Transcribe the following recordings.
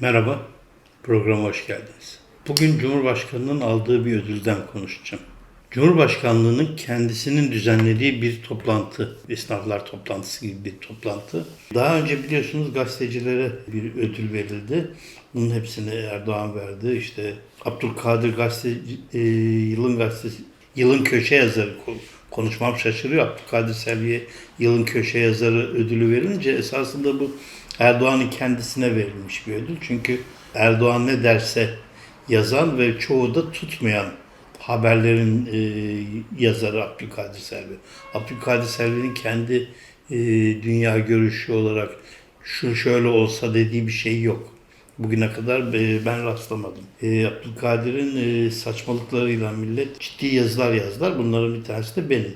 Merhaba, programa hoş geldiniz. Bugün Cumhurbaşkanı'nın aldığı bir ödülden konuşacağım. Cumhurbaşkanlığının kendisinin düzenlediği bir toplantı, esnaflar toplantısı gibi bir toplantı. Daha önce biliyorsunuz gazetecilere bir ödül verildi. Bunun hepsini Erdoğan verdi. İşte Abdülkadir gazete, e, yılın gazetesi, yılın köşe yazarı ko- konuşmam şaşırıyor. Abdülkadir Selvi'ye yılın köşe yazarı ödülü verince esasında bu Erdoğan'ın kendisine verilmiş bir ödül. Çünkü Erdoğan ne derse yazan ve çoğu da tutmayan haberlerin e, yazarı Abdülkadir Selvi. Abdülkadir Selvi'nin kendi e, dünya görüşü olarak şu şöyle olsa dediği bir şey yok. Bugüne kadar e, ben rastlamadım. E, Abdülkadir'in e, saçmalıklarıyla millet ciddi yazılar yazdılar. Bunların bir tanesi de benim.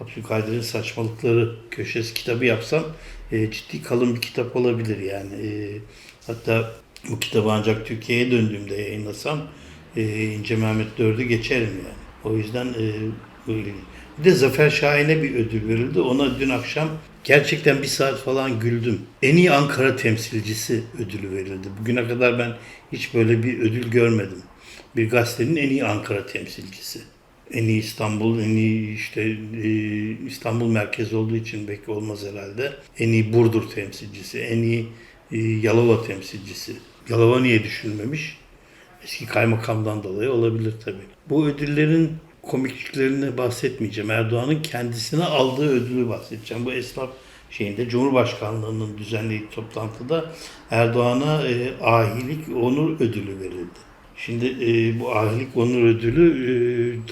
Abdülkadir'in saçmalıkları köşesi kitabı yapsam e, ciddi kalın bir kitap olabilir yani. E, hatta bu kitabı ancak Türkiye'ye döndüğümde yayınlasam e, İnce Mehmet Dördü geçerim yani. O yüzden e. Bir de Zafer Şahin'e bir ödül verildi. Ona dün akşam gerçekten bir saat falan güldüm. En iyi Ankara temsilcisi ödülü verildi. Bugüne kadar ben hiç böyle bir ödül görmedim. Bir gazetenin en iyi Ankara temsilcisi. En iyi İstanbul, en iyi işte e, İstanbul merkez olduğu için belki olmaz herhalde. En iyi Burdur temsilcisi, en iyi e, Yalova temsilcisi. Yalova niye düşünülmemiş? Eski kaymakamdan dolayı olabilir tabii. Bu ödüllerin komikliklerini bahsetmeyeceğim. Erdoğan'ın kendisine aldığı ödülü bahsedeceğim. Bu esnaf şeyinde Cumhurbaşkanlığının düzenlediği toplantıda Erdoğan'a e, ahilik onur ödülü verildi. Şimdi e, bu ahilik onur ödülü e,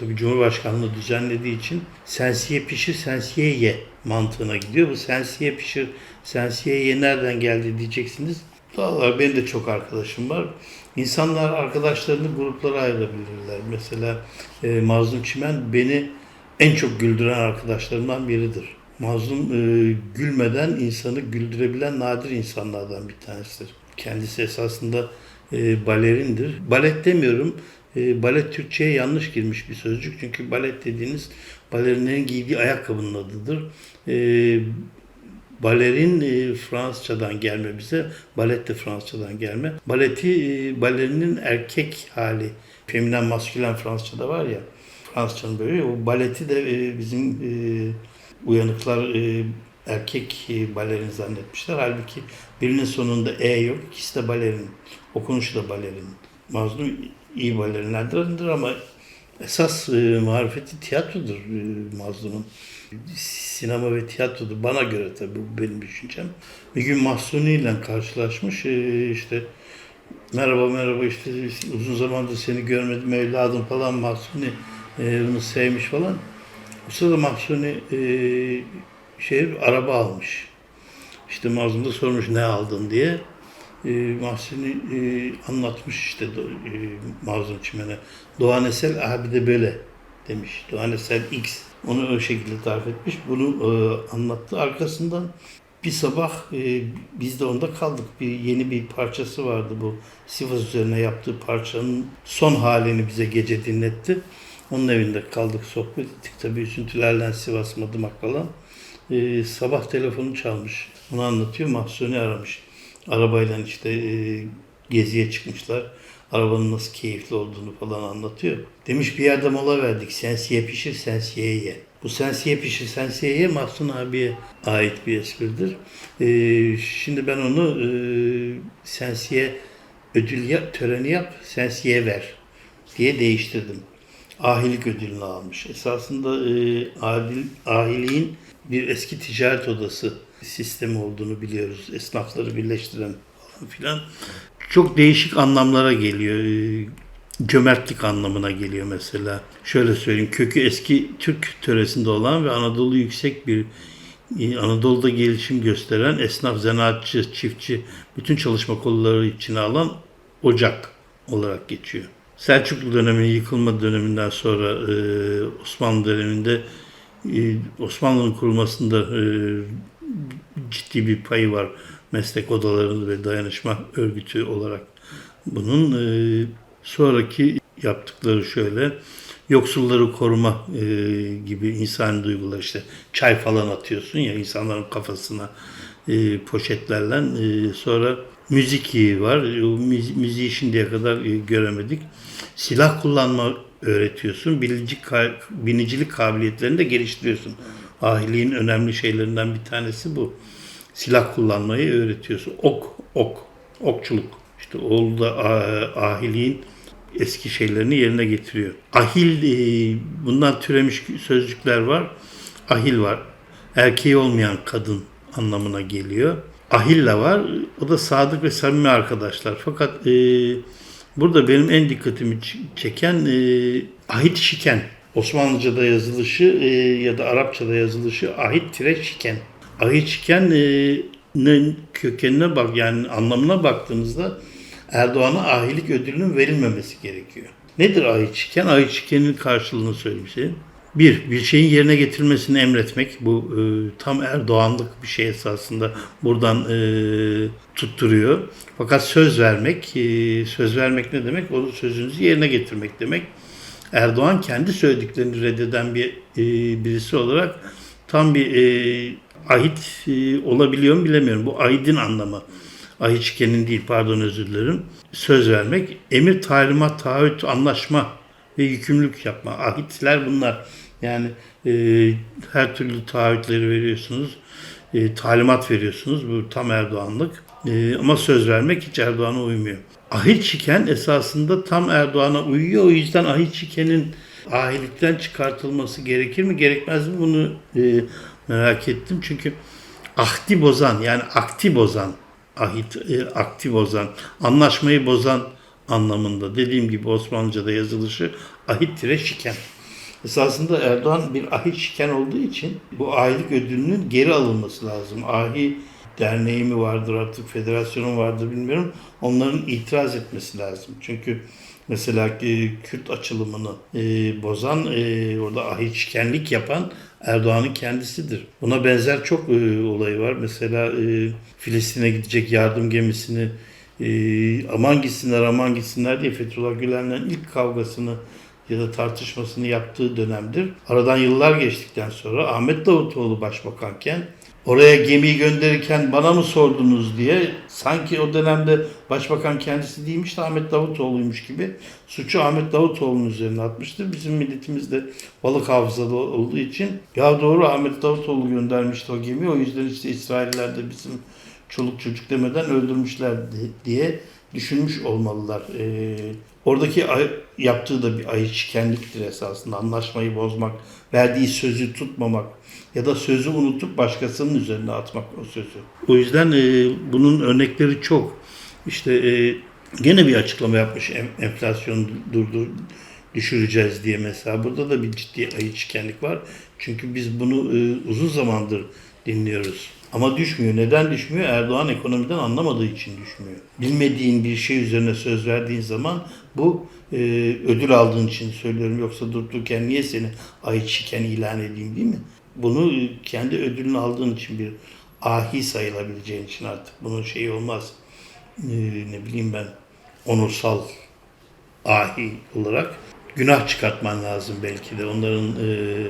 tabii Cumhurbaşkanlığı düzenlediği için sensiye pişir sensiye ye mantığına gidiyor. Bu sensiye pişir sensiye ye nereden geldi diyeceksiniz. Doğal benim de çok arkadaşım var. İnsanlar arkadaşlarını gruplara ayırabilirler. Mesela e, Mazlum Çimen beni en çok güldüren arkadaşlarımdan biridir. Mazlum e, gülmeden insanı güldürebilen nadir insanlardan bir tanesidir. Kendisi esasında e, balerindir. Balet demiyorum. E, balet Türkçe'ye yanlış girmiş bir sözcük. Çünkü balet dediğiniz balerinlerin giydiği ayakkabının adıdır. E, Balerin e, Fransızcadan gelme bize. Balet de Fransızcadan gelme. Baleti e, balerinin erkek hali. Feminen maskülen Fransızcada var ya. Fransızcanın böyle. O baleti de e, bizim e, uyanıklar e, erkek balerin zannetmişler. Halbuki birinin sonunda E yok. İkisi de balerin. Okunuşu da balerin. Mazlum iyi balerinlerdendir ama esas e, marifeti tiyatrodur e, Mazlum'un. Sinema ve tiyatrodur. Bana göre tabii bu benim düşüncem. Bir gün Mahsuni ile karşılaşmış. E, işte merhaba merhaba işte uzun zamandır seni görmedim evladım falan Mahsuni e, bunu sevmiş falan. O sırada Mahsuni e, şey araba almış. İşte Mazlum da sormuş ne aldın diye. E, Mahsuni e, anlatmış işte e, Mazlum Çimen'e. Doğan Esel abi de böyle demiş. Doğan Esel X. Onu o şekilde tarif etmiş. Bunu e, anlattı. Arkasından bir sabah e, biz de onda kaldık. Bir yeni bir parçası vardı bu. Sivas üzerine yaptığı parçanın son halini bize gece dinletti. Onun evinde kaldık, sohbet ettik. Tabii üzüntülerle Sivas Madımak falan. E, sabah telefonu çalmış. Onu anlatıyor. Mahsuni aramış. Arabayla işte e, geziye çıkmışlar. Arabanın nasıl keyifli olduğunu falan anlatıyor. Demiş bir yerde mola verdik. Sensiye pişir, sensiye ye. Bu sensiye pişir, sensiye ye Mahsun abiye ait bir espridir. E, şimdi ben onu e, sensiye ödül yap, töreni yap, sensiye ver diye değiştirdim. Ahilik ödülünü almış. Esasında e, adil, ahiliğin bir eski ticaret odası sistemi olduğunu biliyoruz. Esnafları birleştiren falan filan. Çok değişik anlamlara geliyor. E, Cömertlik anlamına geliyor mesela. Şöyle söyleyeyim, kökü eski Türk töresinde olan ve Anadolu yüksek bir e, Anadolu'da gelişim gösteren esnaf, zanaatçı, çiftçi, bütün çalışma kolları içine alan ocak olarak geçiyor. Selçuklu döneminin yıkılma döneminden sonra e, Osmanlı döneminde Osmanlı'nın kurulmasında e, ciddi bir payı var meslek odaları ve dayanışma örgütü olarak. Bunun e, sonraki yaptıkları şöyle yoksulları koruma e, gibi insan duygular işte çay falan atıyorsun ya insanların kafasına poşetlerle. Sonra müzik var. O müzi- müziği şimdiye kadar göremedik. Silah kullanma öğretiyorsun. Bilici, binicilik kabiliyetlerini de geliştiriyorsun. Ahiliğin önemli şeylerinden bir tanesi bu. Silah kullanmayı öğretiyorsun. Ok, ok, okçuluk. İşte oğlu da ah- ahiliğin eski şeylerini yerine getiriyor. Ahil, e, bundan türemiş sözcükler var. Ahil var. Erkeği olmayan kadın anlamına geliyor. Ahilla var. O da sadık ve samimi arkadaşlar. Fakat e, burada benim en dikkatimi çeken e, ahit şiken. Osmanlıca'da yazılışı e, ya da Arapça'da yazılışı ahit tire şiken. Ahit şiken e, ne kökenine bak yani anlamına baktığınızda Erdoğan'a ahilik ödülünün verilmemesi gerekiyor. Nedir ahit şiken? Ahit şikenin karşılığını söyleyeyim. Bir, bir şeyin yerine getirilmesini emretmek. Bu e, tam Erdoğanlık bir şey esasında buradan e, tutturuyor. Fakat söz vermek, e, söz vermek ne demek? O sözünüzü yerine getirmek demek. Erdoğan kendi söylediklerini reddeden bir e, birisi olarak tam bir e, ahit e, olabiliyor mu bilemiyorum. Bu ahidin anlamı. Ahit şikenin değil pardon özür dilerim. Söz vermek, emir, talimat, taahhüt, anlaşma ve yükümlülük yapma. Ahitler bunlar. Yani e, her türlü taahhütleri veriyorsunuz. E, talimat veriyorsunuz. Bu tam Erdoğanlık. E, ama söz vermek hiç Erdoğan'a uymuyor. Ahit şiken esasında tam Erdoğan'a uyuyor. O yüzden ahit şikenin ahilikten çıkartılması gerekir mi gerekmez mi bunu e, merak ettim. Çünkü ahdi bozan yani akti bozan ahit e, akti bozan anlaşmayı bozan anlamında dediğim gibi Osmanlıca'da yazılışı ahit tire şiken. Esasında Erdoğan bir ahit şiken olduğu için bu ahilik ödülünün geri alınması lazım. Ahi derneği mi vardır artık federasyonu vardır bilmiyorum. Onların itiraz etmesi lazım. Çünkü mesela e, Kürt açılımını e, bozan, e, orada ahit şikenlik yapan Erdoğan'ın kendisidir. Buna benzer çok e, olayı var. Mesela e, Filistin'e gidecek yardım gemisini e, aman gitsinler aman gitsinler diye Fethullah Gülen'le ilk kavgasını ya da tartışmasını yaptığı dönemdir. Aradan yıllar geçtikten sonra Ahmet Davutoğlu başbakanken oraya gemiyi gönderirken bana mı sordunuz diye sanki o dönemde başbakan kendisi değilmiş de Ahmet Davutoğlu'ymuş gibi suçu Ahmet Davutoğlu'nun üzerine atmıştır. Bizim milletimiz de balık hafızalı olduğu için ya doğru Ahmet Davutoğlu göndermişti o gemiyi o yüzden işte İsrailler de bizim çoluk çocuk demeden öldürmüşler di- diye düşünmüş olmalılar. Ee, oradaki yaptığı da bir ayı şikenliktir esasında. Anlaşmayı bozmak, verdiği sözü tutmamak ya da sözü unutup başkasının üzerine atmak o sözü. O yüzden e, bunun örnekleri çok. İşte e, gene bir açıklama yapmış em- enflasyon durdur düşüreceğiz diye mesela. Burada da bir ciddi ayı şikenlik var. Çünkü biz bunu e, uzun zamandır dinliyoruz. Ama düşmüyor. Neden düşmüyor? Erdoğan ekonomiden anlamadığı için düşmüyor. Bilmediğin bir şey üzerine söz verdiğin zaman bu e, ödül aldığın için söylüyorum. Yoksa durup dururken niye seni ayı şiken ilan edeyim değil mi? Bunu e, kendi ödülünü aldığın için bir ahi sayılabileceğin için artık bunun şeyi olmaz. E, ne bileyim ben onursal ahi olarak günah çıkartman lazım belki de. Onların e,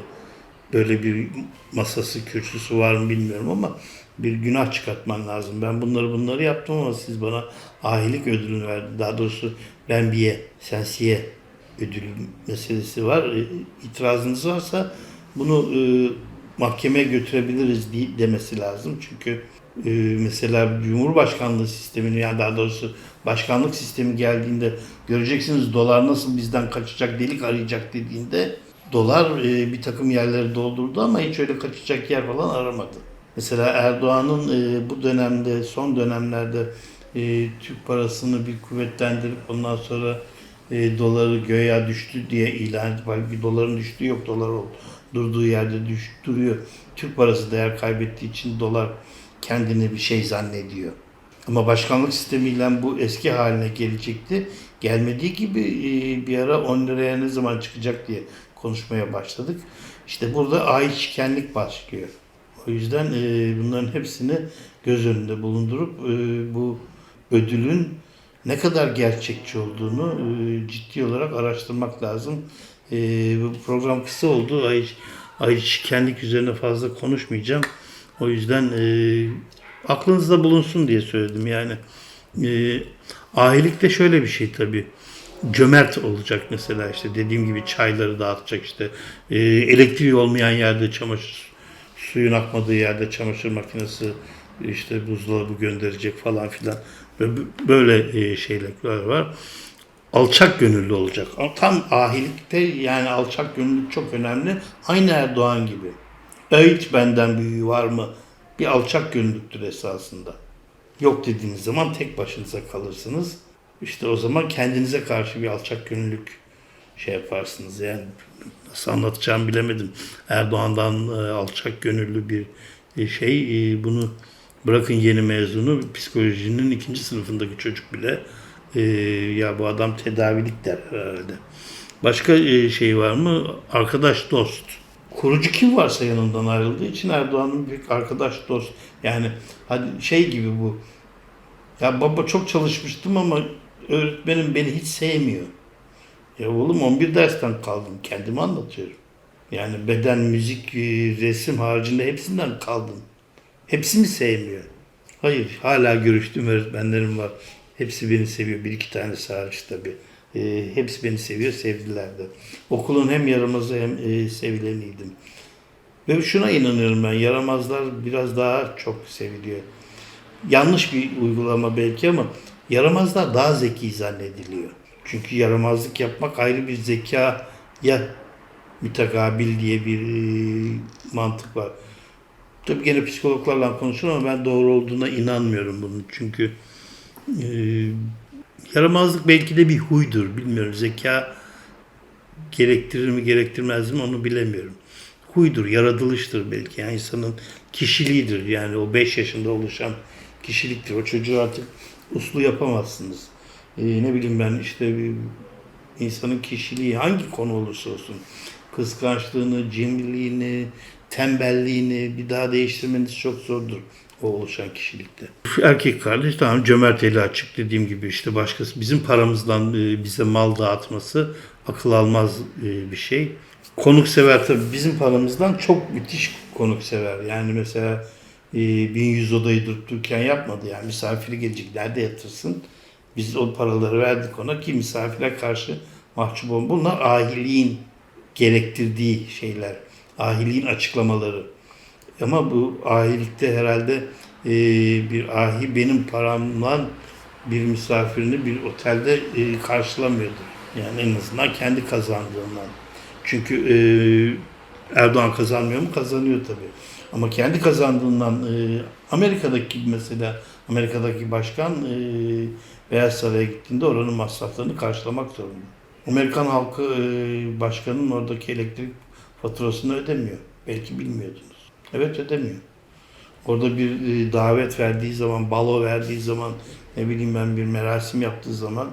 böyle bir masası, kürsüsü var mı bilmiyorum ama bir günah çıkartman lazım. Ben bunları bunları yaptım ama siz bana ahilik ödülünü verdiniz. Daha doğrusu ben biye, sensiye ödülü meselesi var. E, İtirazınız varsa bunu e, mahkemeye götürebiliriz diye- demesi lazım. Çünkü e, mesela Cumhurbaşkanlığı sistemini yani daha doğrusu başkanlık sistemi geldiğinde göreceksiniz dolar nasıl bizden kaçacak delik arayacak dediğinde dolar e, bir takım yerleri doldurdu ama hiç öyle kaçacak yer falan aramadı. Mesela Erdoğan'ın e, bu dönemde son dönemlerde e, Türk parasını bir kuvvetlendirip ondan sonra e, doları göğe düştü diye ilan etti. Halbuki doların düştüğü yok dolar oldu. Durduğu yerde düş, duruyor. Türk parası değer kaybettiği için dolar kendini bir şey zannediyor. Ama başkanlık sistemiyle bu eski haline gelecekti. Gelmediği gibi e, bir ara 10 liraya ne zaman çıkacak diye konuşmaya başladık. İşte burada ait şikenlik başlıyor. O yüzden e, bunların hepsini göz önünde bulundurup e, bu ödülün ne kadar gerçekçi olduğunu ciddi olarak araştırmak lazım. Bu program kısa oldu. Ay, üzerine fazla konuşmayacağım. O yüzden Aklınızda bulunsun diye söyledim yani. Ahilikte şöyle bir şey tabii. Cömert olacak mesela işte dediğim gibi çayları dağıtacak işte e, elektriği olmayan yerde çamaşır suyun akmadığı yerde çamaşır makinesi işte buzdolabı gönderecek falan filan Böyle- e, şeyler var. Alçak gönüllü olacak. Tam ahilikte yani alçak gönüllülük çok önemli. Aynı Erdoğan gibi. Öğüt benden büyüğü var mı? Bir alçak gönüllülüktür esasında. Yok dediğiniz zaman tek başınıza kalırsınız. İşte o zaman kendinize karşı bir alçak gönüllülük şey yaparsınız. Yani nasıl anlatacağımı bilemedim. Erdoğan'dan e, alçak gönüllü bir e, şey e, bunu bırakın yeni mezunu psikolojinin ikinci sınıfındaki çocuk bile ya bu adam tedavilik der herhalde. Başka şey var mı? Arkadaş dost. Kurucu kim varsa yanından ayrıldığı için Erdoğan'ın büyük arkadaş dost. Yani hadi şey gibi bu. Ya baba çok çalışmıştım ama öğretmenim beni hiç sevmiyor. Ya oğlum 11 dersten kaldım. Kendimi anlatıyorum. Yani beden, müzik, e, resim haricinde hepsinden kaldım. Hepsi mi sevmiyor? Hayır. Hala görüştüğüm öğretmenlerim var. Hepsi beni seviyor. Bir iki tanesi hariç tabii. E, hepsi beni seviyor. Sevdiler de. Okulun hem yaramazı hem e, sevileniydim. Ve şuna inanıyorum ben. Yaramazlar biraz daha çok seviliyor. Yanlış bir uygulama belki ama yaramazlar daha zeki zannediliyor. Çünkü yaramazlık yapmak ayrı bir zekaya mütekabil diye bir e, mantık var. Tabii gene psikologlarla konuşurum ama ben doğru olduğuna inanmıyorum bunun. Çünkü e, yaramazlık belki de bir huydur. Bilmiyorum. Zeka gerektirir mi gerektirmez mi onu bilemiyorum. Huydur, yaratılıştır belki. Yani insanın kişiliğidir. Yani o 5 yaşında oluşan kişiliktir. O çocuğu artık uslu yapamazsınız. E, ne bileyim ben işte bir insanın kişiliği hangi konu olursa olsun kıskançlığını, cimriliğini, tembelliğini bir daha değiştirmeniz çok zordur o oluşan kişilikte. Erkek kardeş tamam cömert açık dediğim gibi işte başkası bizim paramızdan e, bize mal dağıtması akıl almaz e, bir şey. Konuksever tabii bizim paramızdan çok müthiş konuksever. Yani mesela e, 1100 odayı durup dururken yapmadı yani misafiri gelecek nerede yatırsın? Biz o paraları verdik ona ki misafire karşı mahcup olun. Bunlar ahiliğin gerektirdiği şeyler. Ahiliğin açıklamaları. Ama bu ahilikte herhalde e, bir ahi benim paramla bir misafirini bir otelde e, karşılamıyordur. Yani en azından kendi kazandığından. Çünkü e, Erdoğan kazanmıyor mu? Kazanıyor tabii. Ama kendi kazandığından e, Amerika'daki mesela Amerika'daki başkan e, Beyaz Saray'a gittiğinde oranın masraflarını karşılamak zorunda. Amerikan halkı e, başkanın oradaki elektrik faturasını ödemiyor. Belki bilmiyordunuz. Evet ödemiyor. Orada bir e, davet verdiği zaman, balo verdiği zaman, ne bileyim ben bir merasim yaptığı zaman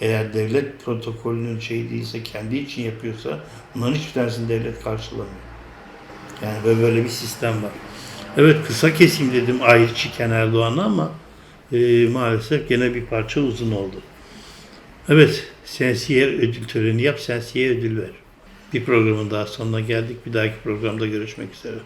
eğer devlet protokolünün şey değilse, kendi için yapıyorsa bunların hiçbir tanesini devlet karşılamıyor. Yani böyle, böyle bir sistem var. Evet kısa keseyim dedim ayrıçıken Erdoğan'a ama e, maalesef gene bir parça uzun oldu. Evet, Sensiyer ödül töreni yap, Sensiyer ödül ver. Bir programın daha sonuna geldik. Bir dahaki programda görüşmek üzere.